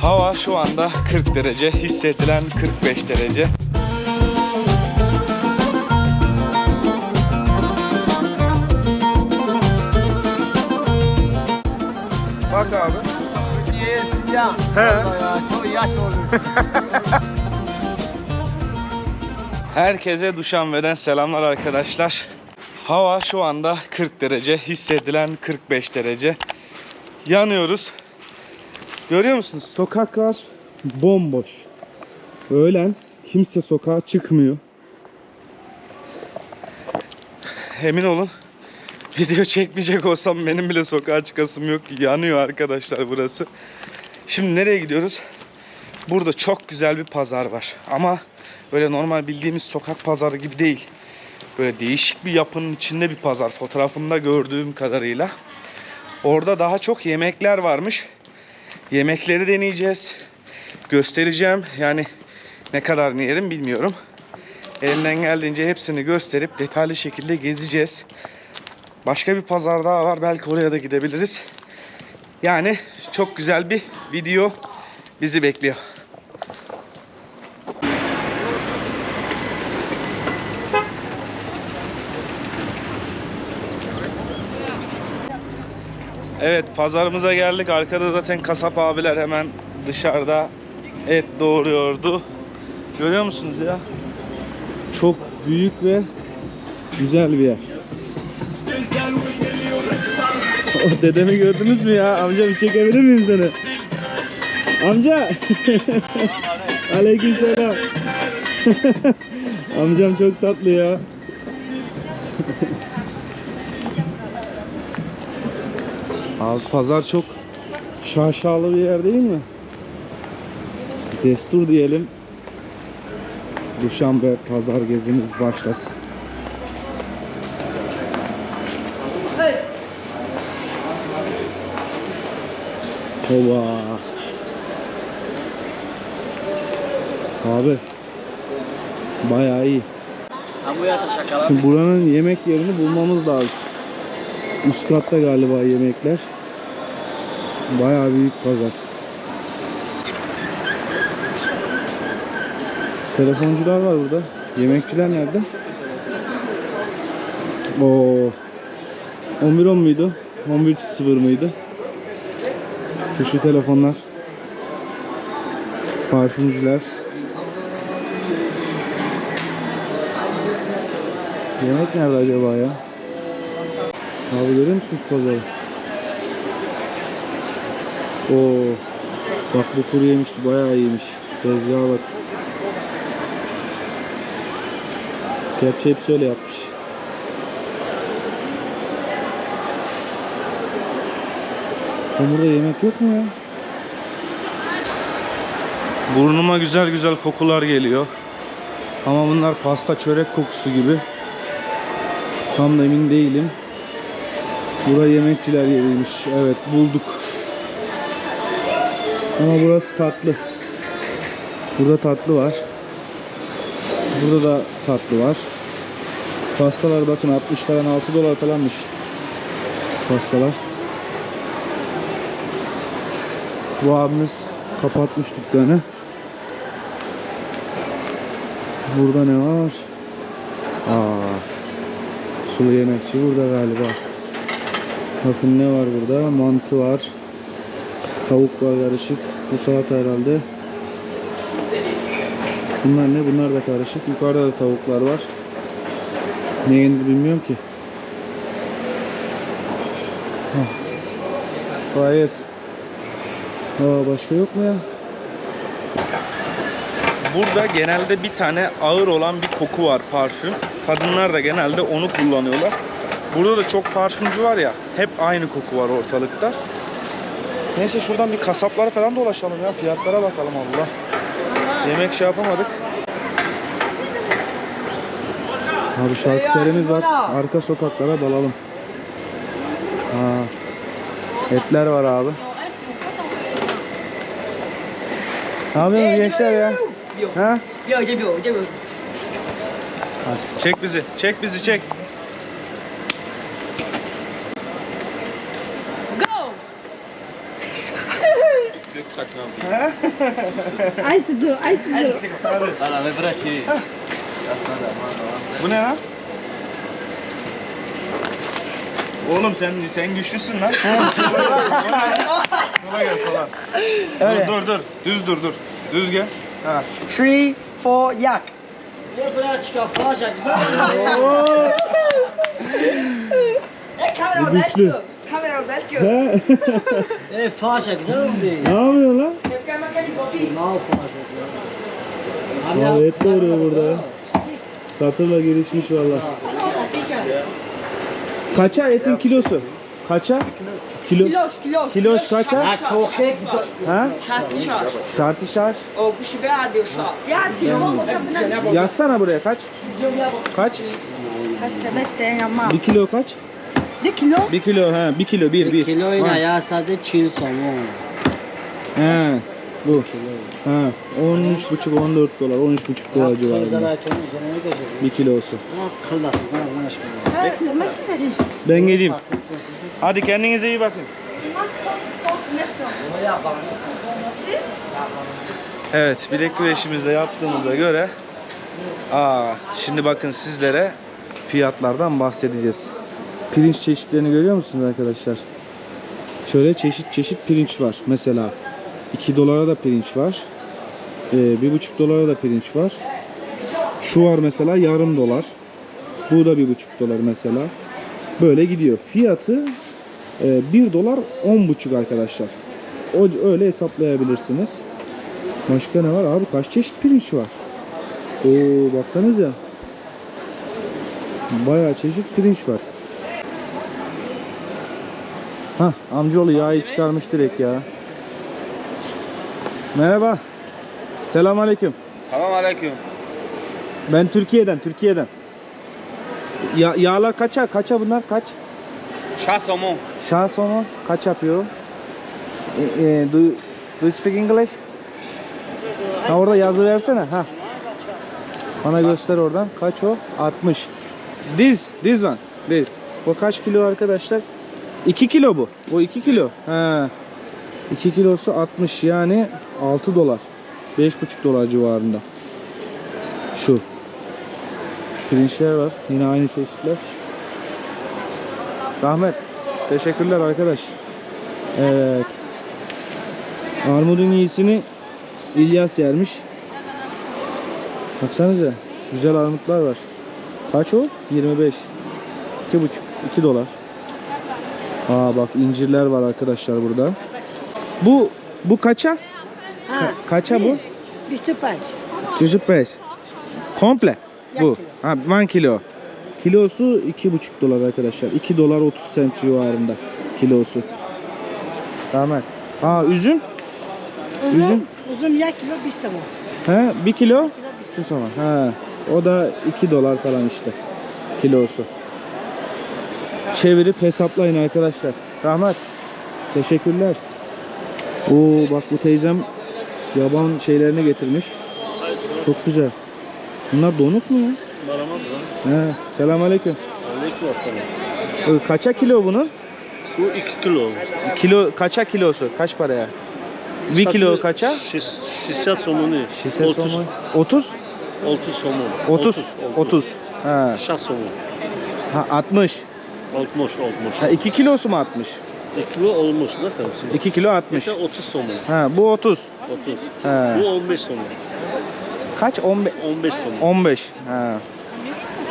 Hava şu anda 40 derece, hissedilen 45 derece. Bak abi. Yesin ya. He. Çok yaş. Herkese Duşanbe'den selamlar arkadaşlar. Hava şu anda 40 derece, hissedilen 45 derece. Yanıyoruz. Görüyor musunuz? Sokaklar bomboş. Öğlen kimse sokağa çıkmıyor. Emin olun video çekmeyecek olsam benim bile sokağa çıkasım yok. Yanıyor arkadaşlar burası. Şimdi nereye gidiyoruz? Burada çok güzel bir pazar var. Ama böyle normal bildiğimiz sokak pazarı gibi değil. Böyle değişik bir yapının içinde bir pazar. Fotoğrafında gördüğüm kadarıyla. Orada daha çok yemekler varmış. Yemekleri deneyeceğiz. Göstereceğim. Yani ne kadar yerim bilmiyorum. Elimden geldiğince hepsini gösterip detaylı şekilde gezeceğiz. Başka bir pazar daha var. Belki oraya da gidebiliriz. Yani çok güzel bir video bizi bekliyor. Evet pazarımıza geldik. Arkada zaten kasap abiler hemen dışarıda et doğuruyordu. Görüyor musunuz ya? Çok büyük ve güzel bir yer. O dedemi gördünüz mü ya? Amca bir çekebilir miyim seni? Amca. Aleykümselam. Amcam çok tatlı ya. Abi pazar çok şaşalı bir yer değil mi? Destur diyelim. Duşanbe pazar gezimiz başlasın. Hoba. Abi. Bayağı iyi. Şimdi buranın yemek yerini bulmamız lazım. Üst katta galiba yemekler. Bayağı büyük pazar. Telefoncular var burada. Yemekçiler nerede? Oo. 11.10 muydu? 11.0 mıydı? Tuşlu telefonlar. Parfümcüler. Yemek nerede acaba ya? Abi görüyor musunuz pazarı? Oo. Bak bu kuru yemişçi bayağı iyiymiş. Tezgaha bak. Gerçi hep şöyle yapmış. Hamurda yemek yok mu ya? Burnuma güzel güzel kokular geliyor. Ama bunlar pasta çörek kokusu gibi. Tam da emin değilim. Bura yemekçiler yeriymiş. Evet bulduk. Ama burası tatlı. Burada tatlı var. Burada da tatlı var. Pastalar bakın 60 falan 6 dolar falanmış. Pastalar. Bu abimiz kapatmış dükkanı. Burada ne var? Aa, sulu yemekçi burada galiba. Bakın ne var burada? Mantı var. Tavuk var karışık. Bu salata herhalde. Bunlar ne? Bunlar da karışık. Yukarıda da tavuklar var. Ne yenir bilmiyorum ki. Gelsin. Aa, başka yok mu ya? Burada genelde bir tane ağır olan bir koku var parfüm. Kadınlar da genelde onu kullanıyorlar. Burada da çok parfümcü var ya. Hep aynı koku var ortalıkta. Neyse şuradan bir kasaplara falan dolaşalım ya. Fiyatlara bakalım Allah. Yemek şey yapamadık. Abi şarküterimiz var. Arka sokaklara dalalım. Ha. Etler var abi. Abi gençler ya. Ha? Çek bizi, çek bizi, çek. Aysudu, Aysudu. Bana me bırakı. Bu ne lan? Oğlum sen sen güçlüsün lan. Sola gel sola. Öyle. Dur dur dur. Düz dur dur. Düz gel. Ha. Three, four, yak. Ne bırakı kafaja güzel. Bu güçlü. Kamera orada. E faşa güzel oldu. Ne yapıyor lan? Mal faşa. Abi et doğuruyor burada. Satırla gelişmiş valla. Kaça etin kilosu? Kaça? Kilo. Kiloş, kiloş. Kiloş kaça? Ha kokek. Ha? Şastı şart. Şartı şarj. O kuşu be adı şart. Ya telefon boşa Yazsana buraya kaç? Kaç? Bir kilo kaç? Ne kilo? Bir kilo ha. Bir kilo bir bir. Kiloyla Ha. ya sadece çiğ somon. He. Bu. Ha. 13 buçuk 14 dolar. 13 buçuk dolar civarında. Bir kilosu. Ben geleyim. Hadi kendinize iyi bakın. Evet, bilek güreşimizde yaptığımıza göre aa, şimdi bakın sizlere fiyatlardan bahsedeceğiz. Pirinç çeşitlerini görüyor musunuz arkadaşlar? Şöyle çeşit çeşit pirinç var. Mesela 2 dolara da pirinç var. Ee, 1,5 dolara da pirinç var. Şu var mesela yarım dolar. Bu da 1,5 dolar mesela. Böyle gidiyor. Fiyatı e, 1 dolar 10,5 arkadaşlar. O öyle hesaplayabilirsiniz. Başka ne var? Abi kaç çeşit pirinç var? Oo baksanıza. Bayağı çeşit pirinç var. Hah amcaoğlu yağı çıkarmış direkt ya. Merhaba. Selamünaleyküm. Selam aleyküm. Ben Türkiye'den, Türkiye'den. Ya, yağlar kaça? Kaça bunlar? Kaç? Şah somon. Şah sonu kaç yapıyor? E, e, do, do you speak English? Ha orada yazı versene. Ha. Bana göster oradan. Kaç o? 60. This, this one. This. Bu kaç kilo arkadaşlar? 2 kilo bu. Bu 2 kilo. Ha. 2 kilosu 60 yani 6 dolar. 5,5 dolar civarında. Şu. Pirinçler var. Yine aynı çeşitler. Rahmet. Teşekkürler arkadaş. Evet. Armudun iyisini İlyas yermiş. Baksanıza. Güzel armutlar var. Kaç o? 25. 2,5 2 dolar. Aa bak incirler var arkadaşlar burada. Bu bu kaça? Ka- kaça bu? Bistu paç. 35. Komple. Bu. Ha 1 kilo. Kilosu 2,5 dolar arkadaşlar. 2 dolar 30 sent civarında kilosu. Tamam. Ha üzüm? Üzüm? Uzun ya kilo bir sabah. He 1 kilo? Şu zaman. Ha. O da 2 dolar falan işte. Kilosu. Çevirip hesaplayın arkadaşlar. Rahmet. Teşekkürler. Oo bak bu teyzem yaban şeylerini getirmiş. Çok güzel. Bunlar donuk mu ya? He, selamünaleyküm. Ee, Kaça kilo bunun? Bu 2 kilo. Kilo kaça kilosu? Kaç paraya? Bir kilo kaça? Şis, şisat somonu. Şişe 30, somon. 30? 30 somon. 30. 30. Ha. Şas somon. ha 60. 60, 60. Ha 2 kilosu mu 60? 2 kilo olmuş ne kadar? 2 kilo 60. İşte 30 somon. Ha bu 30. 30. Ha. Bu 15 somon. Kaç? 15. 15 somon. 15. Ha.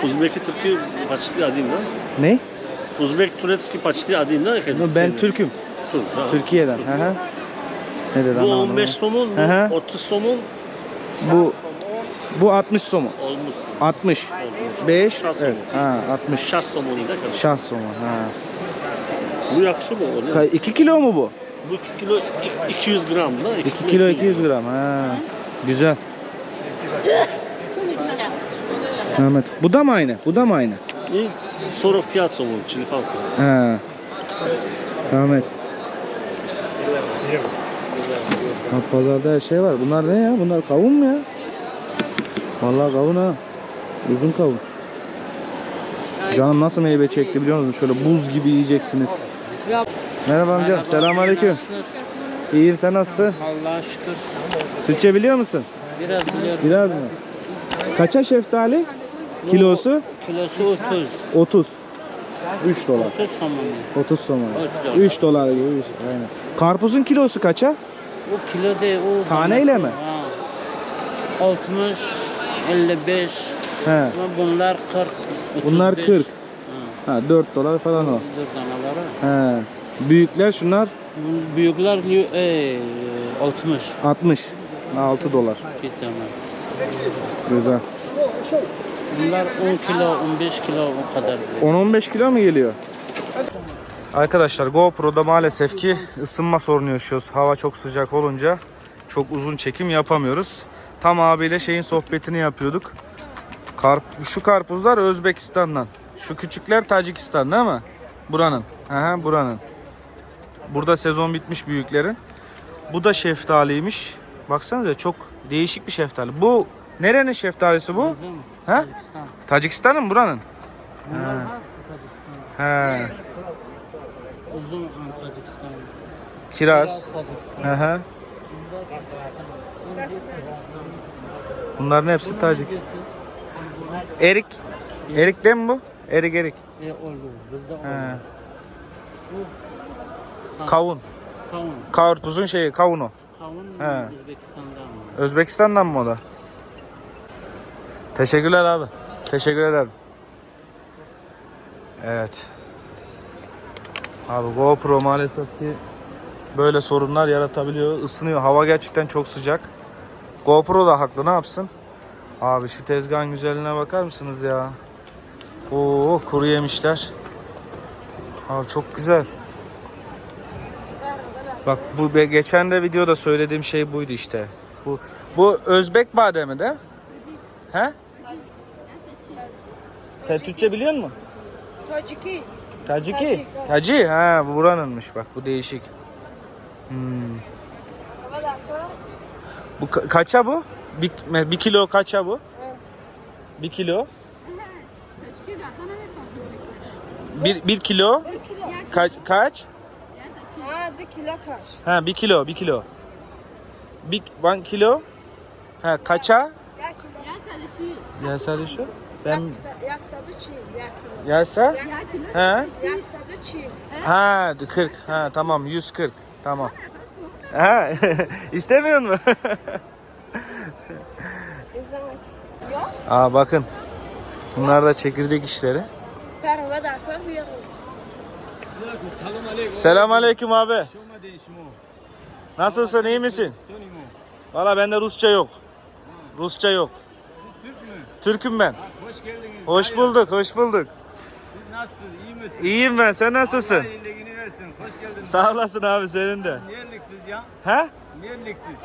Uzbeki Türkü paçlı adim lan. Ne? Uzbek Turetski paçlı adim lan. Ben Türk'üm. Türk. ha. Türkiye'den. Hı hı. Ne dedi Bu anlamadım 15 somon, Hı hı. bu 30 somon Bu bu 60 somun. olmuş. 60. olmuş. 5. Şah Evet. Ha 60. Şas somonu da kadar. Şah somun. Ha. Bu yakışı mı o ne? 2 kilo mu bu? Bu 2 kilo 200 gram da. 2 kilo 200 gram. Ha. Güzel. Ahmet. Bu da mı aynı? Bu da mı aynı? Ne? Sonra fiyat somonu, çilipan somonu. Ha. Ahmet. Ha, pazarda her şey var. Bunlar ne ya? Bunlar kavun mu ya? Vallahi kavun ha. Uzun kavun. Canım nasıl meyve çekti biliyor musun? Şöyle buz gibi yiyeceksiniz. Merhaba amca. Selamünaleyküm. İyiyim sen nasılsın? Allah'a şükür. Türkçe biliyor musun? Biraz biliyorum. Biraz mı? Kaça şeftali? Kilosu? Kilosu 30. 30. 3 dolar. 30 somonu. 30 somon. Üç dolar. 3 dolar gibi bir şey. Aynen. Karpuzun kilosu kaça? O kilo değil. O Taneyle mi? Ha. 60, 55. He. Ama bunlar 40. Bunlar 35. 40. Ha. Ha 4 dolar falan o. Dur danaları. He. Büyükler şunlar Büyükler e, 60 60. 6 dolar. tane. Güzel. Bunlar 10 kilo, 15 kilo o kadar. 10-15 kilo mu geliyor? Arkadaşlar GoPro'da maalesef ki ısınma sorunu yaşıyoruz. Hava çok sıcak olunca çok uzun çekim yapamıyoruz. Tam abiyle şeyin sohbetini yapıyorduk. Karp şu karpuzlar Özbekistan'dan. Şu küçükler Tacikistan değil mi? Buranın. Aha, buranın. Burada sezon bitmiş büyüklerin. Bu da şeftaliymiş. Baksanıza çok değişik bir şeftali. Bu nerenin şeftalisi bu? Ha? Tacikistan. Tacikistan'ın mı buranın? Bunlar? He. Uzun Tacikistan. Kiraz. Hı. Bunların hepsi Tacikistan. Erik. Erik değil mi bu? Erik erik. E olur. Bizde olur. He. Kavun. Kavun. Karpuzun şeyi kavun o. Kavun He. Özbekistan'dan mı? Özbekistan'dan mı o da? Teşekkürler abi. Teşekkür ederim. Evet. Abi GoPro maalesef ki böyle sorunlar yaratabiliyor. Isınıyor. Hava gerçekten çok sıcak. GoPro da haklı. Ne yapsın? Abi şu tezgahın güzelliğine bakar mısınız ya? Oo kuru yemişler. Abi çok güzel. Bak bu geçen de videoda söylediğim şey buydu işte. Bu bu Özbek bademi de. He? Sen Türkçe biliyor musun? Taciki. Taciki. Tacik, Taci. Ha bu buranınmış bak bu değişik. Hmm. Bu ka- kaça bu? Bir, bir kilo kaça bu? Bir kilo. Bir, bir kilo. Kaç? kaç? Ha, de kilo kaç? Ha bir kilo, bir kilo. Bir, one kilo. Ha kaça? Ya kilo. Ya sadece şu. Ben Yaksadı çiğ. Ya kilo. yasa? Ha? Yaksadı çiğ. Ha 40. Ha tamam 140. Tamam. Ha istemiyor mu? Yok. Aa bakın. Bunlar da çekirdek işleri. Selam aleyküm abi. Nasılsın iyi misin? Valla bende Rusça yok. Rusça yok. Türk'üm ben. Hoş geldiniz. Hoş bulduk, hoş bulduk. Siz nasılsınız? İyi misiniz? İyiyim ben, sen Allah nasılsın? iyiliğini versin. Hoş geldiniz. Sağ olasın abi senin de. Nereliksiniz ya? He? Nereliksiniz?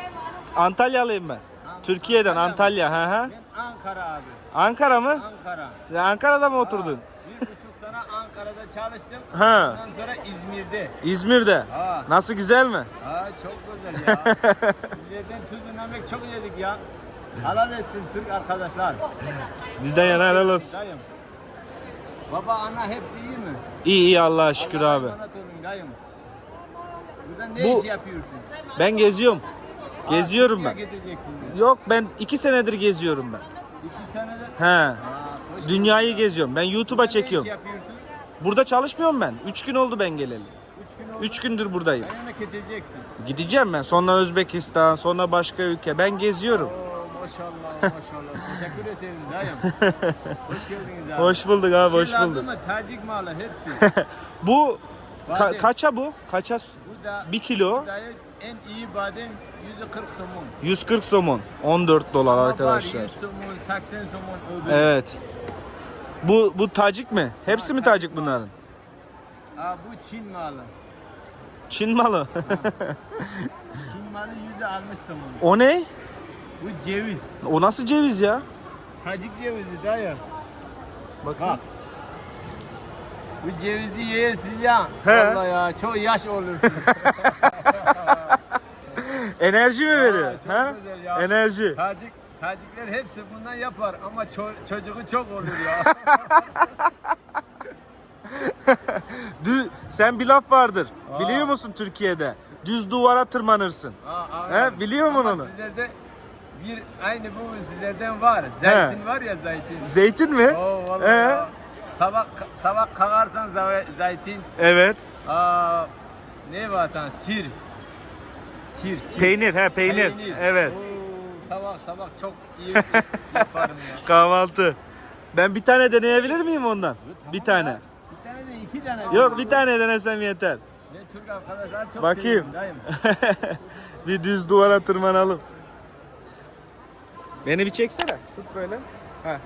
Antalyalıyım ben. Türkiye'den Antalya. He he. Ben Ankara abi. Ankara mı? Ankara. Sen Ankara'da mı oturdun? Ankara'da çalıştım. Ha. Ondan sonra İzmir'de. İzmir'de. Ha. Nasıl güzel mi? Aa çok güzel ya. Sizlerden tuzlu yemek çok yedik ya. Halal etsin Türk arkadaşlar. Bizden yana helal olsun. Dayım. Baba ana hepsi iyi mi? İyi iyi Allah'a şükür Allah'a abi. olun dayım. Burada ne Bu- iş yapıyorsun? Ben geziyorum. Geziyorum Türkiye ben. Yok ben iki senedir geziyorum ben. İki senede. He. Aa, Dünyayı geziyorum. Ben YouTube'a Ne iş çekiyorum. yapıyorsun? Burada çalışmıyorum ben. Üç gün oldu ben geleli. Üç gün oldu. Üç gündür buradayım. Yemek edeceksin. Gideceğim ben. Sonra Özbekistan, sonra başka ülke. Ben geziyorum. Oo maşallah maşallah. Teşekkür ederim dayım. Hoş geldiniz abi. Hoş bulduk abi, Şey hoş lazım bulduk. mı? Tacik malı hepsi. Bu ka- Badem. kaça bu? Kaça? Bu da Bir kilo dayı en iyi badem 140 somon. 140 somon. 14 dolar Ama var arkadaşlar. 100 somon, 80 somon öbür. Evet. Bu bu Tacik mi? Hepsi mi Tacik bunların? Aa, bu Çin malı. Çin malı. Çin malı yüzde almış somon. o ne? Bu ceviz. O nasıl ceviz ya? Tacik cevizi dayı. Bakın. Bak. Bu cevizi yersin ya. He. Vallahi ya çok yaş olursun. Enerji mi veriyor? Aa, çok ha? güzel ya. Enerji. Tacik, Tacikler hepsi bundan yapar ama ço- çocuğu çok olur ya. Dü sen bir laf vardır. Biliyor musun Türkiye'de? düz duvara tırmanırsın. Ha, He, biliyor musun Ama onu? Sizlerde bir aynı bu sizlerden var. Zeytin var ya zeytin. Zeytin mi? Oo vallahi. He? ya. Sabah sabah kalkarsan zeytin. Evet. Aa, ne vatan? Sir. Sir, sir. Peynir he peynir. Evet. Oo, sabah sabah çok iyi yaparım ya. Kahvaltı. Ben bir tane deneyebilir miyim ondan? Bir tane. Bir tane de iki tane. Yok bir tane denesem yeter. Ne Türk arkadaşlar çok Bakayım. bir düz duvara tırmanalım. Beni bir çeksene. Tut böyle. Ha.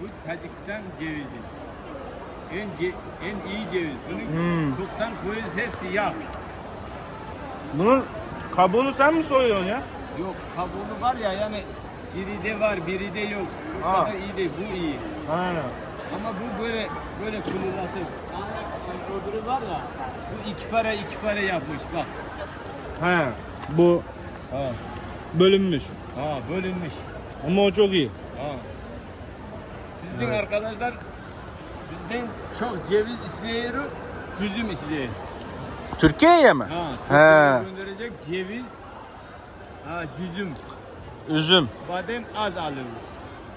Bu Tacikistan cevizi. En, ce- en iyi ceviz. Bunun Hmm. 90 koyuz hepsi yağ. Bunun kabuğunu sen mi soyuyorsun ya? Yok kabuğu var ya yani biri de var biri de yok. Bu Aa. kadar iyi değil bu iyi. Aynen. Ama bu böyle böyle kırılasın. Öbürü var ya bu iki para iki para yapmış bak. He. Bu Ha, bölünmüş. ha bölünmüş. Ama o çok iyi. Ha. Sizin arkadaşlar bizden çok ceviz isteyiyor, üzüm isteyiyor. Türkiye'ye mi? Ha, He. Gönderecek ceviz, ha, cüzüm, Üzüm. badem az alıyor.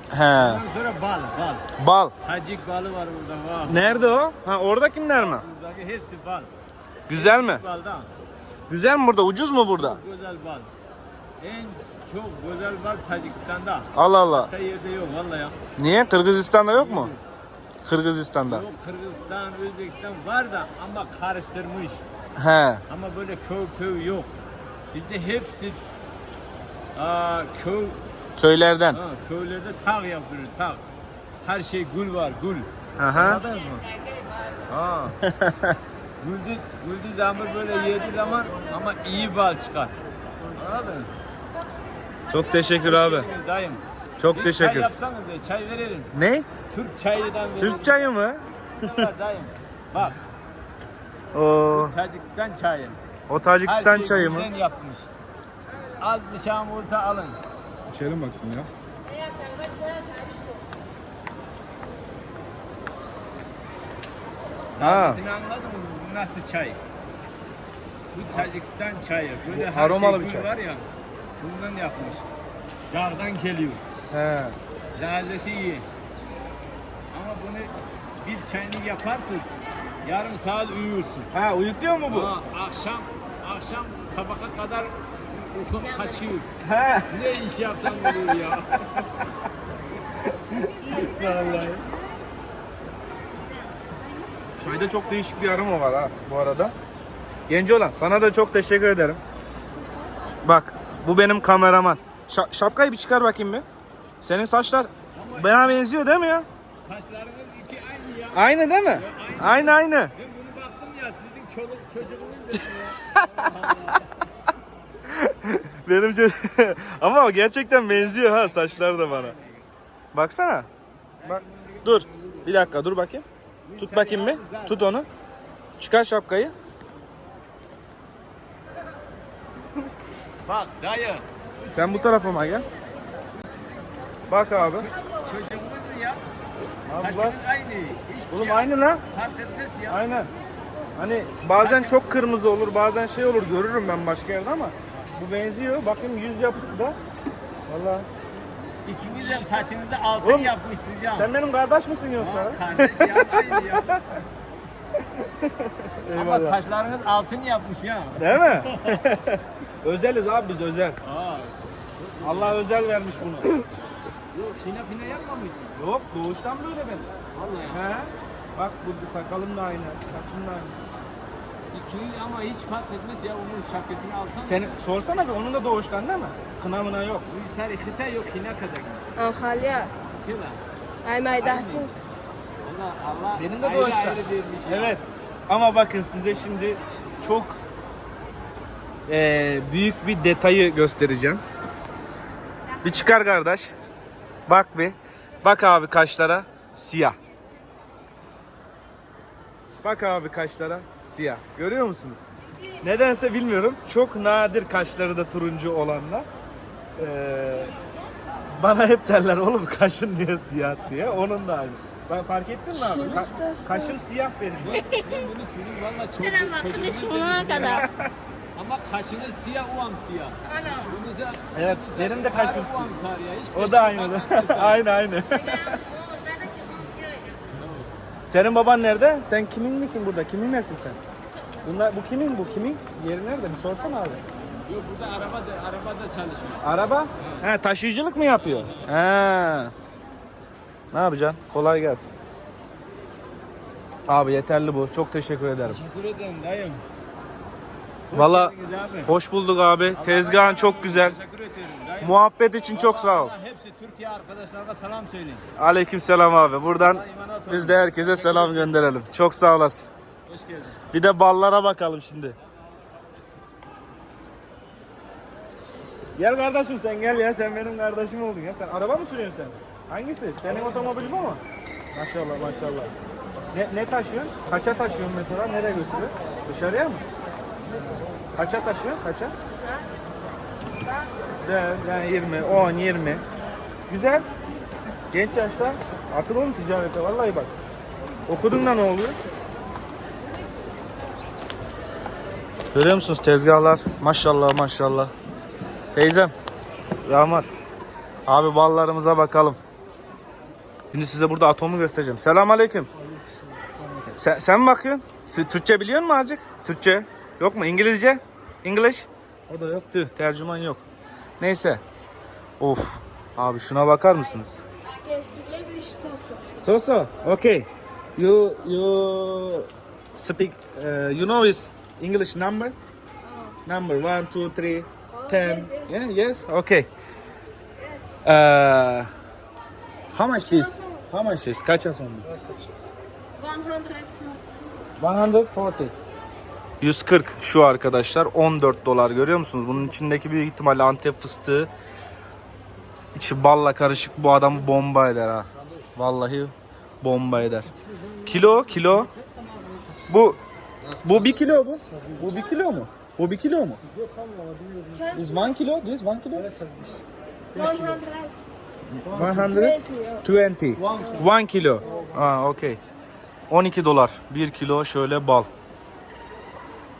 He. Ondan sonra bal, bal. Bal. Tacik balı var burada var. Nerede o? Ha oradakiler mi? Buradaki hepsi bal. Güzel mi? Baldan. Güzel mi burada? Ucuz mu burada? Çok güzel bal. En çok güzel bal Tacikistan'da. Allah Allah. Başka yerde yok vallahi ya. Niye? Kırgızistan'da yok mu? Kırgızistan'da. Yok Kırgızistan, Özbekistan var da ama karıştırmış. He. Ama böyle köy köy yok. Bizde hepsi aa, köy, Köylerden. ha, köylerde tağ yapılır, tağ. Her şey gül var, gül. Aha. Anladınız mı? Ha. güldü, güldü zaman böyle yedi zaman ama iyi bal çıkar. Anladın mı? Çok teşekkür abi. Dayım. Çok Bir teşekkür. Çay yapsanız da çay verelim. Ne? Türk çayından verelim. Türk çayı mı? Ne var dayım? Bak O, Tacikistan çayı. O Her Tacikistan şey çayı mı? yapmış. Az bir şam olsa alın. İçelim bakayım ya. Ha. Sen anladın mı? Bu Nasıl çay? Bu Tacikistan çayı. Böyle Bu her aromalı şey bir çay. var ya. Bundan yapmış. Dağdan geliyor. He. Lezzeti iyi. Ama bunu bir çayını yaparsın. Yarım saat uyursun. Ha uyutuyor mu bu? Ha, akşam akşam sabaha kadar uykum kaçıyor. He. Ne iş yapsam olur ya. Vallahi. Çayda çok değişik bir aroma var ha bu arada. Genci olan sana da çok teşekkür ederim. Bak bu benim kameraman. Şa- şapkayı bir çıkar bakayım bir. Senin saçlar bana benziyor değil mi ya? Saçlarınız iki aynı ya. Aynı değil mi? Aynı aynı. Ben bunu baktım ya sizin çoluk çocuğunuz dedim ya. Benim ço- ama gerçekten benziyor ha saçlar da bana. Baksana. Bak. Dur. Bir dakika dur bakayım. Tut bakayım bir. Tut onu. Çıkar şapkayı. Bak dayı Sen bu tarafa gel. Bak abi. çocuğunuz ya. Bak. aynı. Hiçbir Oğlum şey aynı lan. fark etmez ya. Aynen. Hani bazen çok kırmızı olur, bazen şey olur görürüm ben başka yerde ama bu benziyor. Bakın yüz yapısı da. Vallahi. İkiniz de saçınızda altın Oğlum, yapmışsınız ya. Sen benim kardeş misin yoksa? Ha, kardeş ya aynı ya. Ama saçlarınız altın yapmış ya. Değil mi? Özeliz abi biz özel. Aa, Allah özel vermiş bunu. yok şina fina yapmamışsın. Yok doğuştan böyle benim. Vallahi. He? Bak burada sakalım da aynı, saçım da aynı. İkiniz ama hiç fark etmez ya onun şapkasını alsan. Sen sorsana bir onun da doğuştan değil mi? Kına mına yok. Bu sar khita yok hina kadar. An Khalya, Kila. ay Maydahti. Allah Allah Benim de ayrı doğuştan. ayrı vermiş ya. Evet. Ama bakın size şimdi çok eee, büyük bir detayı göstereceğim. Bir çıkar kardeş. Bak bir. Bak abi kaşlara siyah. Bak abi kaşlara siyah. Görüyor musunuz? Nedense bilmiyorum. Çok nadir kaşları da turuncu olanlar. Eee, bana hep derler oğlum kaşın niye siyah diye. Onun da aynı. Bak fark ettin mi abi? Ka- kaşım siyah benim. Ben bunu senin valla çocuk, çocuğumuz Ona kadar. Ama kaşını siyah uam siyah. Bunu sen- Evet, bunu benim de kaşım uam sarı ya. Hiç O da aynı. aynı aynı. Senin baban nerede? Sen kimin misin burada? Kimin nesin sen? Bunlar bu kimin bu kimin? Yeri nerede? Bir sorsana abi. Yok burada araba da, araba da çalışıyor. Araba? He taşıyıcılık mı yapıyor? He. Ne yapacaksın? Kolay gelsin. Abi yeterli bu. Çok teşekkür ederim. Teşekkür ederim dayım. Valla geldiniz abi. hoş bulduk abi. Tezgahın çok güzel. Teşekkür ederim. Muhabbet için çok sağ ol. Hepsi Türkiye arkadaşlarına selam söyleyin. Aleyküm selam abi. Buradan biz de herkese selam gönderelim. Çok sağ olasın. Hoş geldin. Bir de ballara bakalım şimdi. Gel kardeşim sen gel ya sen benim kardeşim oldun ya. Sen araba mı sürüyorsun sen? Hangisi? Senin otomobilin mi? Maşallah maşallah. Ne, ne taşıyorsun? Kaça taşıyorsun mesela? Nereye götürüyorsun? Dışarıya mı? Kaça taşıyorsun? Kaça? De, yani 20, 10, 20. Güzel. Genç yaşta atıl oğlum ticarete vallahi bak. Okudun da ne oluyor? Görüyor musunuz tezgahlar? Maşallah maşallah. Teyzem, Rahmat. Abi ballarımıza bakalım. Şimdi size burada atomu göstereceğim. Selam aleyküm. Sen, sen mi bakıyorsun? Tü- Türkçe biliyor musun azıcık? Türkçe. Yok mu? İngilizce? English? O da yok. Tüh, tercüman yok. Neyse. Of. Abi şuna bakar mısınız? So so. Okay. You you speak uh, you know is English number? Number one, two, three, ten. yes. Yeah, yes. Okay. Uh, how much this? How much this? Kaça son? 140. 140 şu arkadaşlar 14 dolar görüyor musunuz? Bunun içindeki büyük ihtimalle Antep fıstığı içi balla karışık bu adamı bomba eder ha. Vallahi bomba eder. Kilo kilo. Bu bu bir kilo bu. Bu bir kilo mu? Bu bir kilo mu? Is one kilo? This one kilo? 120. One kilo. Aa, okay. 12 dolar. 1 kilo şöyle bal.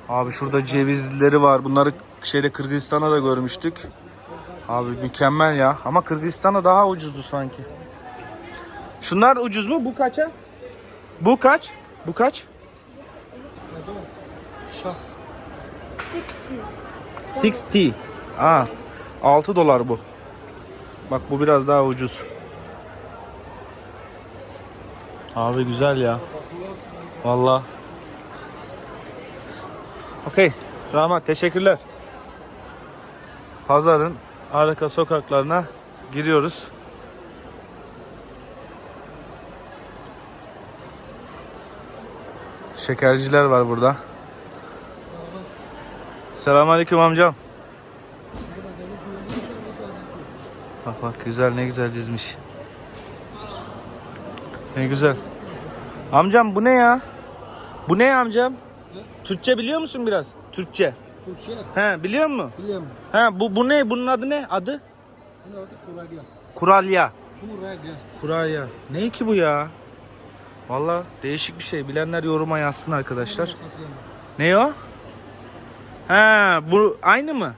Abi şurada cevizleri var. Bunları şeyde Kırgızistan'da da görmüştük. Abi mükemmel ya. Ama Kırgızistan'da daha ucuzdu sanki. Şunlar ucuz mu? Bu kaça? Bu kaç? Bu kaç? 60. Aa, 6 dolar bu. Bak bu biraz daha ucuz. Abi güzel ya. Vallahi. Okey. Rahmat teşekkürler. Pazarın arka sokaklarına giriyoruz. Şekerciler var burada. Selamünaleyküm amcam. Bak bak güzel ne güzel dizmiş. Ne güzel. Amcam bu ne ya? Bu ne amcam? Türkçe biliyor musun biraz? Türkçe. Türkçe He biliyor musun? biliyorum. He bu bu ne? Bunun adı ne? Adı? Bunun adı Kuragya. Kuralya. Kuragya. Kuralya. Ne ki bu ya? Valla değişik bir şey. Bilenler yoruma yazsın arkadaşlar. Ne o? Ha bu aynı mı?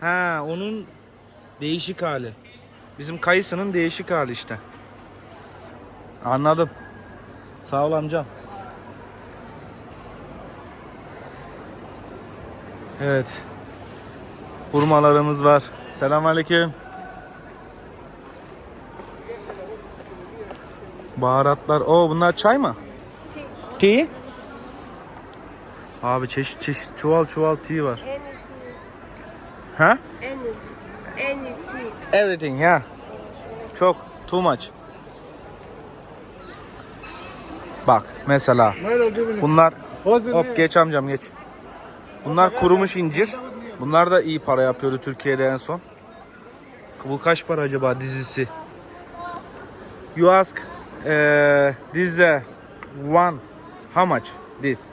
Ha onun değişik hali. Bizim kayısının değişik hali işte. Anladım. Sağ ol amcam. Evet. Hurmalarımız var. Selamünaleyküm. Baharatlar. O bunlar çay mı? Tea. Abi çeşit çeşit çuval çuval tea var. Ha? Everything ya. Çok too much. Bak mesela bunlar hop geç amcam geç. Bunlar kurumuş incir. Bunlar da iyi para yapıyordu Türkiye'de en son. Bu kaç para acaba dizisi? You ask uh, this uh, one how much this?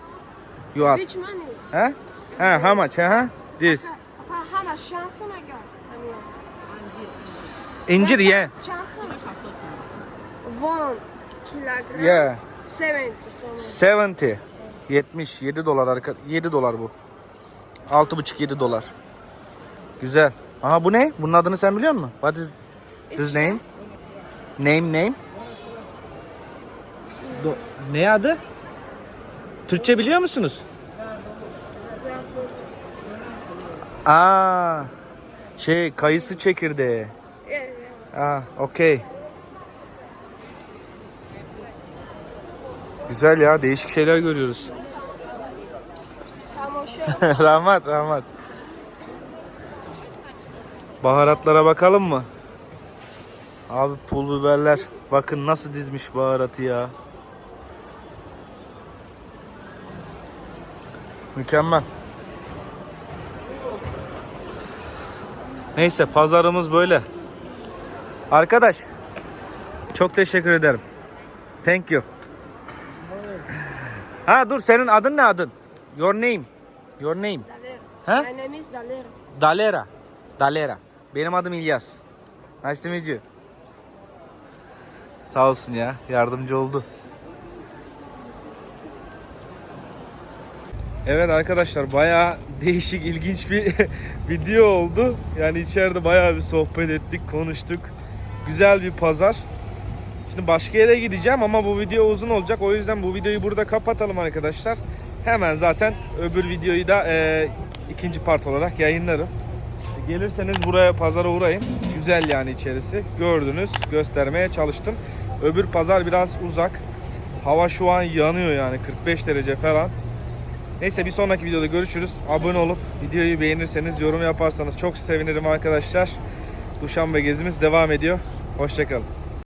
You ask. Which money? Ha? Ha, how much? Ha? This. Hala şansına gör. Hani İncir ye. şansına. One kilogram. Yeah. 70 something. 70. 70. 7 dolar arka 7 dolar bu. 6,5 7 dolar. Güzel. Aha bu ne? Bunun adını sen biliyor musun? What is this name? Name name? Do- ne adı? Türkçe biliyor musunuz? Aa, şey kayısı çekirdeği. Aa, okey. Güzel ya, değişik şeyler görüyoruz. Şu. rahmat, rahmat. Baharatlara bakalım mı? Abi pul biberler. Bakın nasıl dizmiş baharatı ya. Mükemmel. Neyse pazarımız böyle. Arkadaş. Çok teşekkür ederim. Thank you. Ha dur senin adın ne adın? Your name. Your name. Dalera. Ha? My name is Dalera. Dalera. Dalera. Benim adım İlyas. Nice to meet you. Sağ olsun ya. Yardımcı oldu. Evet arkadaşlar bayağı değişik ilginç bir video oldu. Yani içeride bayağı bir sohbet ettik, konuştuk. Güzel bir pazar. Şimdi başka yere gideceğim ama bu video uzun olacak. O yüzden bu videoyu burada kapatalım arkadaşlar. Hemen zaten öbür videoyu da e, ikinci part olarak yayınlarım. Gelirseniz buraya pazara uğrayın. Güzel yani içerisi. Gördünüz, göstermeye çalıştım. Öbür pazar biraz uzak. Hava şu an yanıyor yani 45 derece falan. Neyse bir sonraki videoda görüşürüz. Abone olup videoyu beğenirseniz, yorum yaparsanız çok sevinirim arkadaşlar. Duşanbe gezimiz devam ediyor. Hoşçakalın.